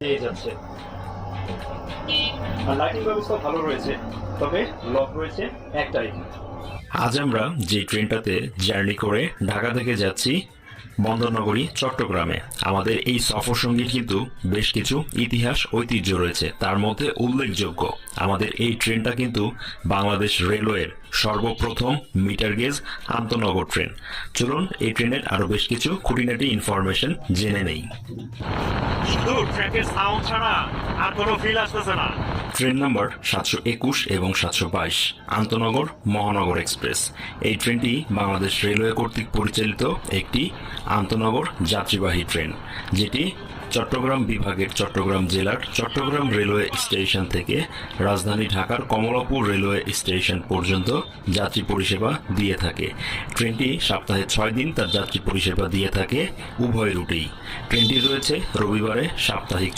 যাচ্ছে। লাইটিং ব্যবস্থা ভালো রয়েছে, তবে লক রয়েছে আজ আমরা যে ট্রেনটাতে জার্নি করে ঢাকা থেকে যাচ্ছি বন্দরনগরী, চট্টগ্রামে। আমাদের এই সফর সঙ্গীর কিন্তু বেশ কিছু ইতিহাস, ঐতিহ্য রয়েছে। তার মধ্যে উল্লেখযোগ্য, আমাদের এই ট্রেনটা কিন্তু বাংলাদেশ রেলওয়ের সর্বপ্রথম মিটার গেজ আন্তনগর ট্রেন। চলুন, এই ট্রেনের আরও বেশ কিছু খুঁটিনাটি ইনফরমেশন জেনে নেই। শুধু ট্র্যাকের সাউন্ড ছাড়া আর কোনো ফিল আসতেছে না। ট্রেন নাম্বার সাতশো একুশ এবং সাতশো বাইশ। আন্তনগর মহানগর এক্সপ্রেস। এই ট্রেনটি বাংলাদেশ রেলওয়ে কর্তৃক পরিচালিত একটি আন্তনগর যাত্রীবাহী ট্রেন, যেটি চট্টগ্রাম বিভাগের চট্টগ্রাম জেলার চট্টগ্রাম রেলওয়ে স্টেশন থেকে রাজধানী ঢাকার কমলাপুর রেলওয়ে স্টেশন পর্যন্ত যাত্রী পরিষেবা দিয়ে থাকে। ট্রেনটি সপ্তাহে ছয় দিন তার যাত্রী পরিষেবা দিয়ে থাকে উভয় রুটেই। ট্রেনটি রয়েছে রবিবারে সাপ্তাহিক